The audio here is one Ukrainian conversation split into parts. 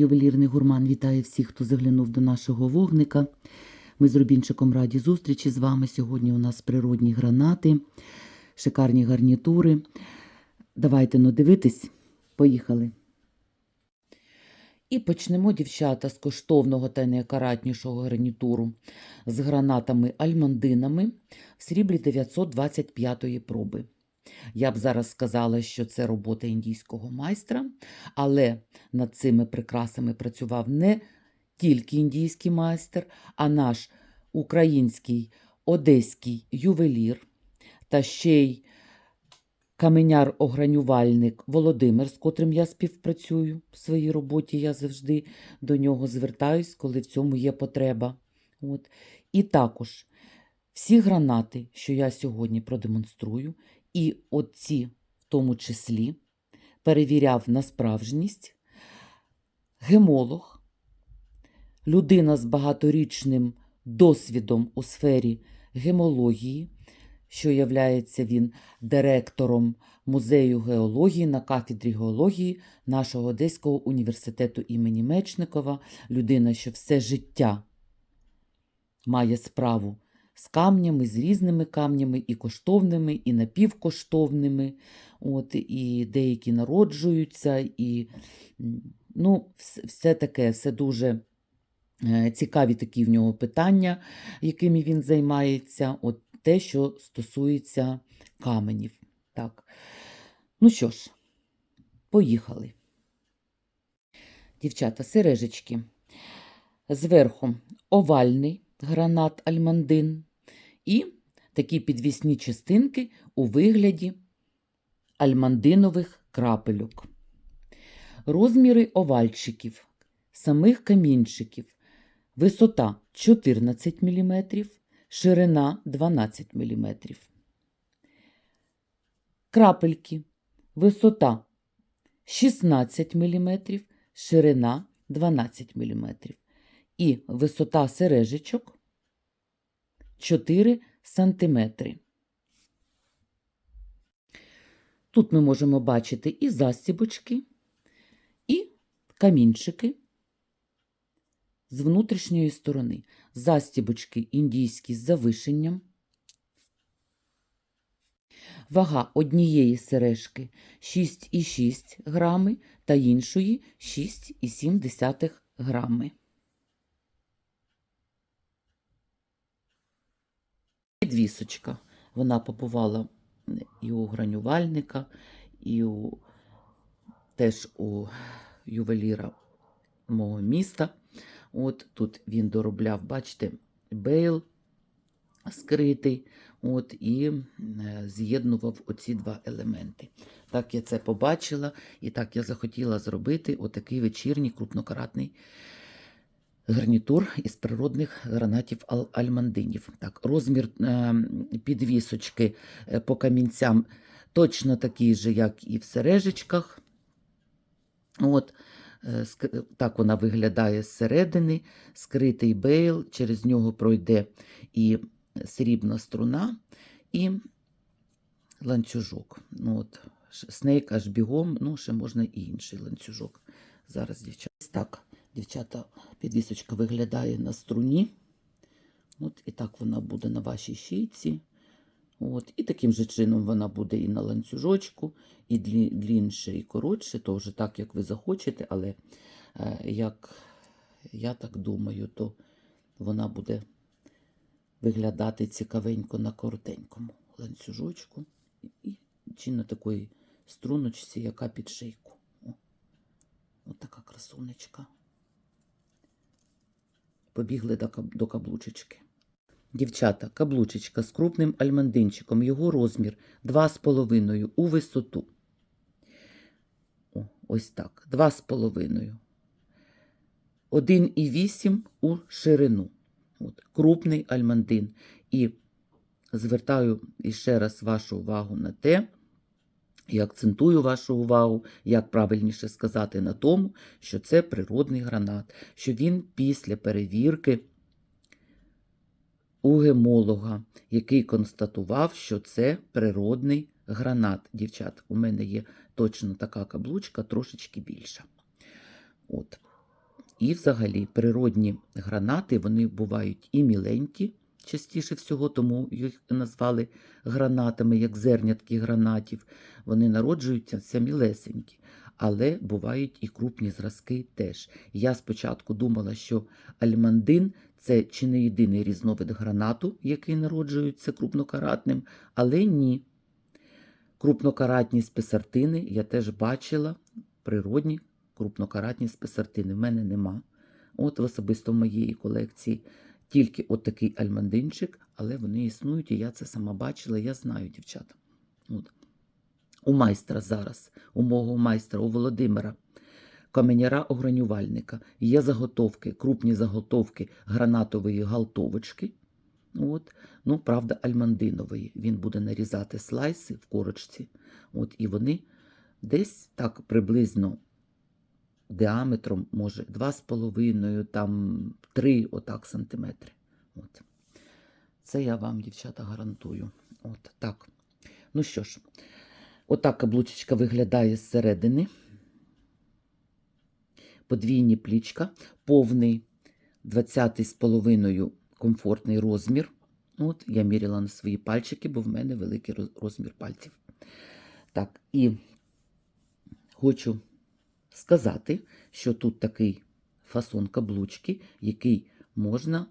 Ювелірний гурман вітає всіх, хто заглянув до нашого вогника. Ми з Рубінчиком раді зустрічі з вами. Сьогодні у нас природні гранати, шикарні гарнітури. Давайте ну, дивитись. Поїхали. І почнемо, дівчата, з коштовного та найкаратнішого гарнітуру з гранатами-альмандинами в сріблі 925 проби. Я б зараз сказала, що це робота індійського майстра, але над цими прикрасами працював не тільки індійський майстер, а наш український одеський ювелір та ще й каменяр-огранювальник Володимир, з котрим я співпрацюю в своїй роботі. Я завжди до нього звертаюсь, коли в цьому є потреба. От. І також всі гранати, що я сьогодні продемонструю, і оці в тому числі перевіряв на справжність гемолог, людина з багаторічним досвідом у сфері гемології, що являється він директором музею геології на кафедрі геології нашого Одеського університету імені Мечникова, людина, що все життя має справу з камнями, з різними камнями, і коштовними, і напівкоштовними. От, І деякі народжуються, і ну, все таке, все дуже е, цікаві такі в нього питання, якими він займається. От те, що стосується каменів. Так. Ну що ж, поїхали. Дівчата, сережечки. Зверху овальний гранат альмандин і такі підвісні частинки у вигляді альмандинових крапельок. Розміри овальчиків, самих камінчиків, висота 14 мм, ширина 12 мм. Крапельки, висота 16 мм, ширина 12 мм. І висота сережечок 4 сантиметри. Тут ми можемо бачити і застібочки, і камінчики з внутрішньої сторони. Застібочки індійські з завишенням. Вага однієї сережки 6,6 грами та іншої 6,7 грами. Підвісочка. Вона побувала і у гранювальника, і у, теж у ювеліра мого міста. От тут він доробляв, бачите, бейл скритий, от, і е, з'єднував оці два елементи. Так я це побачила, і так я захотіла зробити отакий вечірній крупнокаратний гарнітур із природних гранатів альмандинів. Так, розмір е, підвісочки е, по камінцям точно такий же, як і в сережечках. От, е, так вона виглядає зсередини, скритий бейл, через нього пройде і срібна струна, і ланцюжок. Ну, от, снейк аж бігом, ну, ще можна і інший ланцюжок. Зараз, дівчата. Так, дівчата, підвісочка виглядає на струні. От, і так вона буде на вашій шийці. От, і таким же чином вона буде і на ланцюжочку, і длінше, і коротше, то вже так, як ви захочете, але е, як я так думаю, то вона буде виглядати цікавенько на коротенькому ланцюжочку і, чи на такої струночці, яка під шийку. О, от така красунечка. Побігли до, каблучечки. Дівчата, каблучечка з крупним альмандинчиком, його розмір 2,5 у висоту. О, ось так, 2,5. 1,8 у ширину. От, крупний альмандин. І звертаю іще раз вашу увагу на те, і акцентую вашу увагу, як правильніше сказати, на тому, що це природний гранат, що він після перевірки у гемолога, який констатував, що це природний гранат. Дівчат, у мене є точно така каблучка, трошечки більша. От. І взагалі природні гранати вони бувають і міленькі, частіше всього, тому їх назвали гранатами, як зернятки гранатів. Вони народжуються мілесенькі, але бувають і крупні зразки теж. Я спочатку думала, що альмандин це чи не єдиний різновид гранату, який народжується крупнокаратним, але ні. Крупнокаратні спесартини я теж бачила, природні крупнокаратні спесартини. В мене нема. От в особисто моєї колекції тільки от такий альмандинчик, але вони існують, і я це сама бачила, я знаю, дівчата. От. У майстра зараз, у мого майстра, у Володимира, каменяра огранювальника, є заготовки, крупні заготовки гранатової галтовочки. От. Ну, правда, альмандинової. Він буде нарізати слайси в корочці. От, і вони десь так приблизно діаметром, може, 2,5, там 3 отак сантиметри. От. Це я вам, дівчата, гарантую. От так. Ну що ж, отак каблучечка виглядає зсередини. Подвійні плічка, повний 20 з половиною комфортний розмір. От, я міряла на свої пальчики, бо в мене великий розмір пальців. Так, і хочу сказати, що тут такий фасон каблучки, який можна,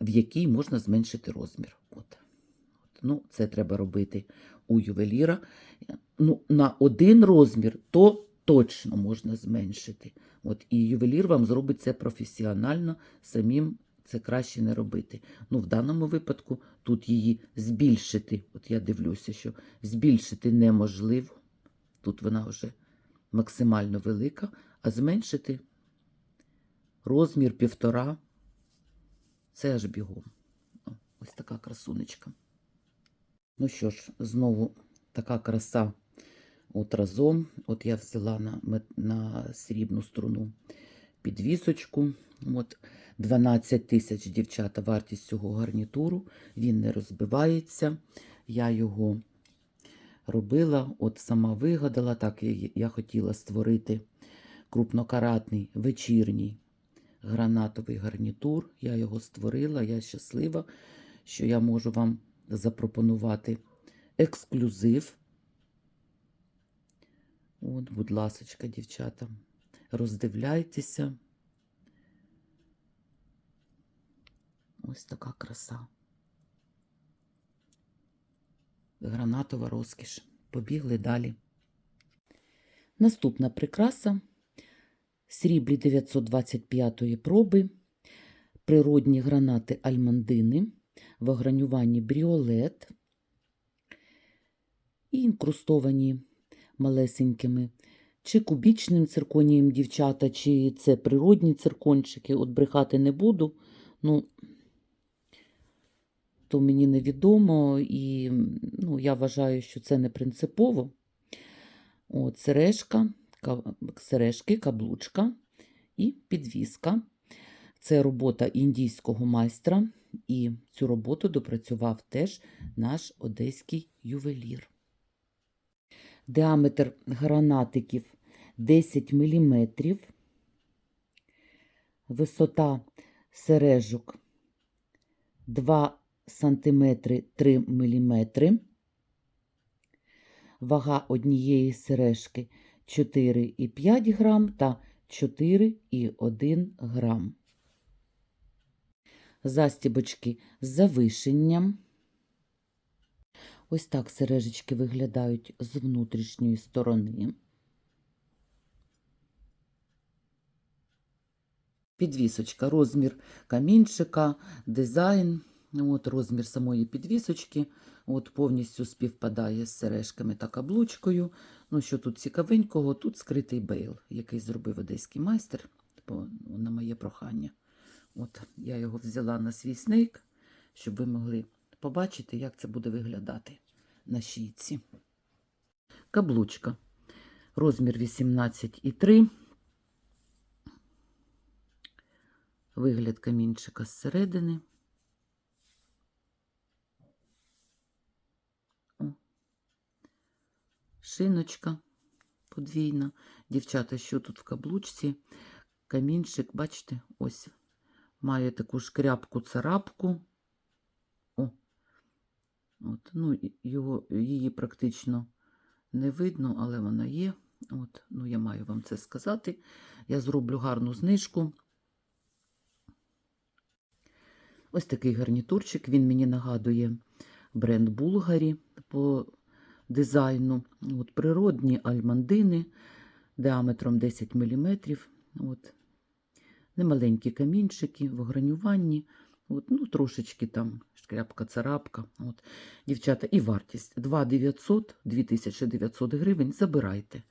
в який можна зменшити розмір. От. Ну, це треба робити у ювеліра. Ну, на один розмір то точно можна зменшити. От, і ювелір вам зробить це професіонально, самим це краще не робити. Ну, в даному випадку тут її збільшити. От я дивлюся, що збільшити неможливо. Тут вона вже максимально велика, а зменшити розмір півтора. Це аж бігом. Ось така красунечка. Ну що ж, знову така краса от разом. От я взяла на, на срібну струну підвісочку. От 12 тисяч дівчата вартість цього гарнітуру. Він не розбивається. Я його робила, от сама вигадала. Так, я, хотіла створити крупнокаратний вечірній гранатовий гарнітур. Я його створила, я щаслива, що я можу вам запропонувати ексклюзив. От, будь ласочка, дівчата, роздивляйтеся. Ось така краса. Гранатова розкіш. Побігли далі. Наступна прикраса сріблі 925-ї проби, природні гранати альмандини в огранюванні бріолет і інкрустовані малесенькими, чи кубічним цирконієм дівчата, чи це природні циркончики. От брехати не буду. Ну, то мені невідомо, і ну, я вважаю, що це не принципово. От, сережка, сережки, каблучка і підвіска. Це робота індійського майстра, і цю роботу допрацював теж наш одеський ювелір. Діаметр гранатиків 10 мм, висота сережок 2 см 3 мм, вага однієї сережки 4,5 грам та 4,1 грам. Застібочки з завишенням. Ось так сережечки виглядають з внутрішньої сторони. Підвісочка, розмір камінчика, дизайн, от розмір самої підвісочки. От повністю співпадає з сережками та каблучкою. Ну, що тут цікавенького, тут скритий бейл, який зробив одеський майстер, по- на моє прохання. От я його взяла на свій снейк, щоб ви могли побачити, як це буде виглядати на шійці. Каблучка. Розмір 18,3. Вигляд камінчика зсередини. Шиночка подвійна. Дівчата, що тут в каблучці? камінчик, бачите, ось має таку шкряпку царапку. О, от, ну, його, її практично не видно, але вона є. От, ну, я маю вам це сказати. Я зроблю гарну знижку. Ось такий гарнітурчик. Він мені нагадує бренд Булгарі по дизайну. От, природні альмандини діаметром 10 мм. От. Немаленькі камінчики в гранюванні. От, ну, трошечки там шкряпка, царапка. От. Дівчата, і вартість 2900, 2900 гривень. Забирайте.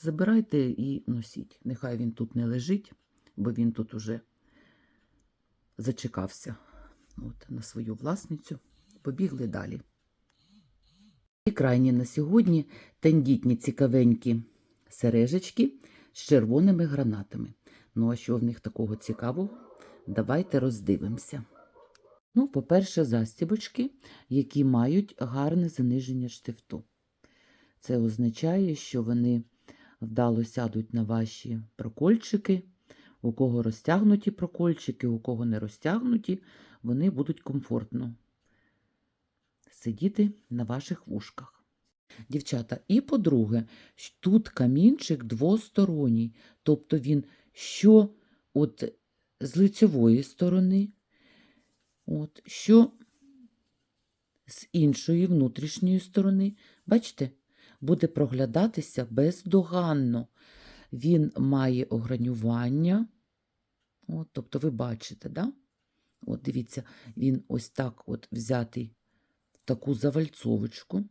Забирайте і носіть. Нехай він тут не лежить, бо він тут уже зачекався от, на свою власницю. Побігли далі. І крайні на сьогодні тендітні цікавенькі сережечки з червоними гранатами. Ну, а що в них такого цікавого? Давайте роздивимося. Ну, по-перше, застібочки, які мають гарне заниження штифту. Це означає, що вони вдало сядуть на ваші прокольчики. У кого розтягнуті прокольчики, у кого не розтягнуті, вони будуть комфортно сидіти на ваших вушках. Дівчата, і по-друге, тут камінчик двосторонній, тобто він що от з лицьової сторони, от, що з іншої внутрішньої сторони, бачите, буде проглядатися бездоганно. Він має огранювання. От, тобто ви бачите, да? От дивіться, він ось так от взятий таку завальцовочку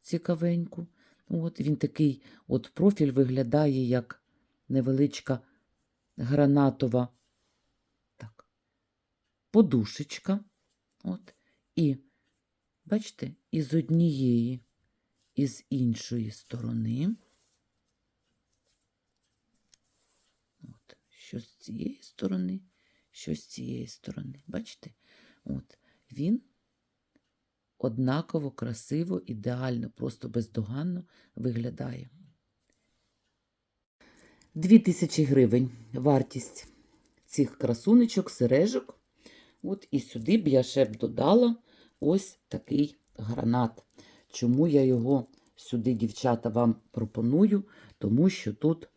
цікавеньку. От, він такий от профіль виглядає як невеличка гранатова так, подушечка. От, і, бачите, і з однієї, і з іншої сторони. От, що з цієї сторони, що з цієї сторони. Бачите? От, він однаково красиво, ідеально, просто бездоганно виглядає. 2000 гривень вартість цих красунечок, сережок. От і сюди б я ще б додала ось такий гранат. Чому я його сюди, дівчата, вам пропоную? Тому що тут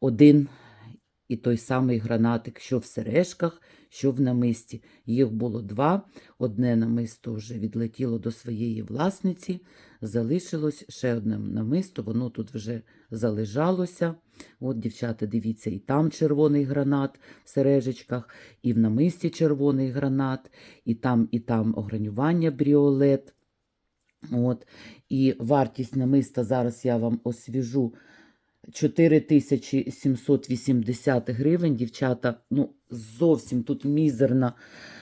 один і той самий гранатик, що в сережках, що в намисті. Їх було два. Одне намисто вже відлетіло до своєї власниці, залишилось ще одне намисто, воно тут вже залежалося. От, дівчата, дивіться, і там червоний гранат в сережечках, і в намисті червоний гранат, і там, і там огранювання бріолет. От. І вартість намиста зараз я вам освіжу 4780 гривень, дівчата, ну, зовсім тут мізерна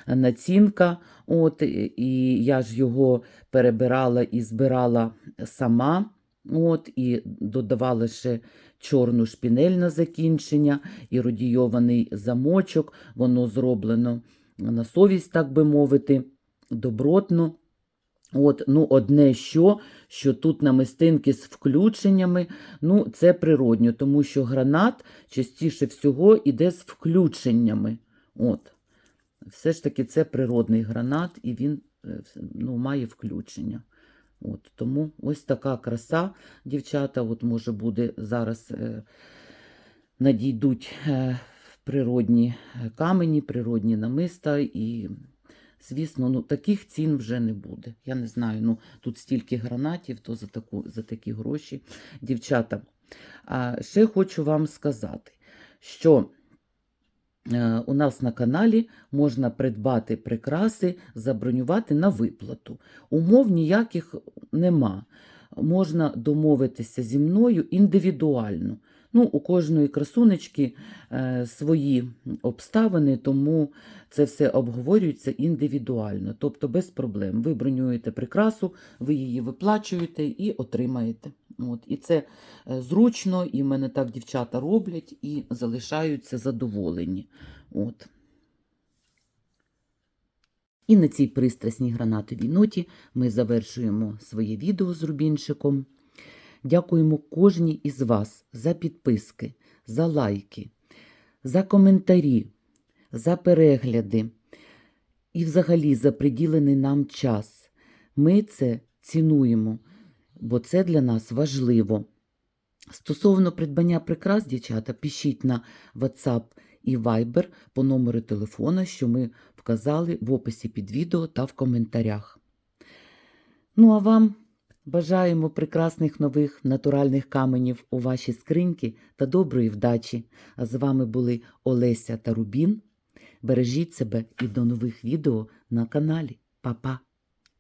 націнка. От, і я ж його перебирала і збирала сама. От, і додавала ще чорну шпінель на закінчення, і родійований замочок. Воно зроблено на совість, так би мовити, добротно. От, ну, одне що, що тут намистинки з включеннями, ну, це природньо, тому що гранат частіше всього йде з включеннями. От. Все ж таки це природний гранат, і він е, ну, має включення. От, тому ось така краса, дівчата, от може буде зараз е, надійдуть е, природні камені, природні намиста і Звісно, ну таких цін вже не буде. Я не знаю, ну тут стільки гранатів, то за таку, за такі гроші. Дівчата, а ще хочу вам сказати, що е, у нас на каналі можна придбати прикраси, забронювати на виплату. Умов ніяких нема. Можна домовитися зі мною індивідуально. Ну, у кожної красунечки е, свої обставини, тому це все обговорюється індивідуально, тобто без проблем. Ви бронюєте прикрасу, ви її виплачуєте і отримаєте. От. І це е, зручно, і в мене так дівчата роблять і залишаються задоволені. От. І на цій пристрасній гранатовій ноті ми завершуємо своє відео з Рубінчиком. Дякуємо кожній із вас за підписки, за лайки, за коментарі, за перегляди і взагалі за приділений нам час. Ми це цінуємо, бо це для нас важливо. Стосовно придбання прикрас, дівчата, пишіть на WhatsApp і Viber по номеру телефона, що ми вказали в описі під відео та в коментарях. Ну а вам бажаємо прекрасних нових натуральних каменів у ваші скриньки та доброї вдачі. А з вами були Олеся та Рубін. Бережіть себе і до нових відео на каналі. Па-па!